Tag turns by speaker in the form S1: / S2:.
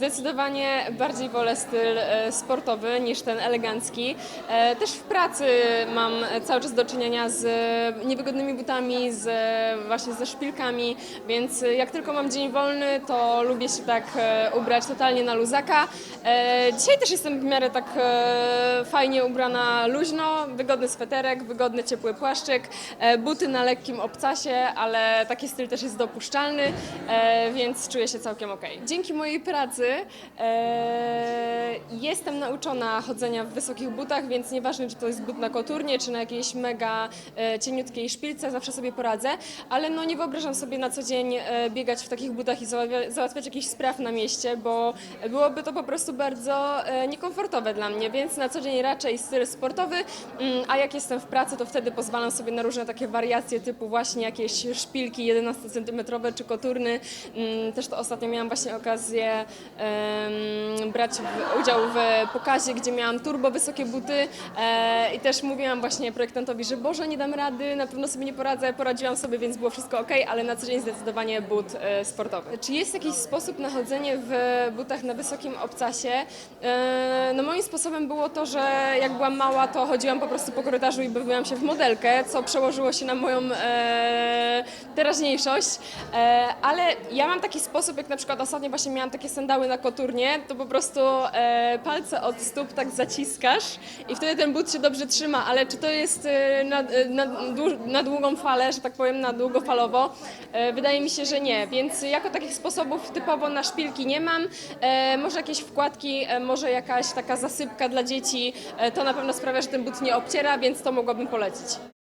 S1: Zdecydowanie bardziej wolę styl e, sportowy niż ten elegancki. E, Też w pracy mam cały czas do czynienia z niewygodnymi butami, z właśnie ze szpilkami, więc jak tylko mam dzień wolny, to lubię się tak e, ubrać totalnie na luzaka. Dzisiaj też jestem w miarę tak fajnie ubrana luźno, wygodny sweterek, wygodny ciepły płaszczyk, buty na lekkim obcasie, ale taki styl też jest dopuszczalny, więc czuję się całkiem ok. Dzięki mojej pracy e, jestem nauczona chodzenia w wysokich butach, więc nieważne, czy to jest but na koturnie, czy na jakiejś mega e, cieniutkiej szpilce, zawsze sobie poradzę, ale no nie wyobrażam sobie na co dzień e, biegać w takich butach i załatwia- załatwiać jakichś spraw na mieście, bo byłoby to po prostu bardzo e, niekomfortowe dla mnie, więc na co dzień raczej styl sportowy, mm, a jak jestem w pracy, to wtedy pozwalam sobie na różne takie wariacje typu właśnie jakieś szpilki 11 cm czy koturny. Mm, Też to ostatnio miałam właśnie okazję brać w, udział w pokazie, gdzie miałam turbo wysokie buty e, i też mówiłam właśnie projektantowi, że Boże, nie dam rady, na pewno sobie nie poradzę, poradziłam sobie, więc było wszystko ok, ale na co dzień zdecydowanie but e, sportowy. Czy jest jakiś sposób na chodzenie w butach na wysokim obcasie? E, no moim sposobem było to, że jak byłam mała, to chodziłam po prostu po korytarzu i bawiłam się w modelkę, co przełożyło się na moją teraźniejszość, e, ale ja mam taki sposób, jak na przykład ostatnio właśnie miałam takie sandały na koturnie, to po prostu e, palce od stóp tak zaciskasz i wtedy ten but się dobrze trzyma, ale czy to jest e, na, na, na długą falę, że tak powiem, na długofalowo? Wydaje mi się, że nie, więc jako takich sposobów typowo na szpilki nie mam. Może jakieś wkładki, może jakaś taka zasypka dla dzieci, to na pewno sprawia, że ten but nie obciera, więc to mogłabym polecić.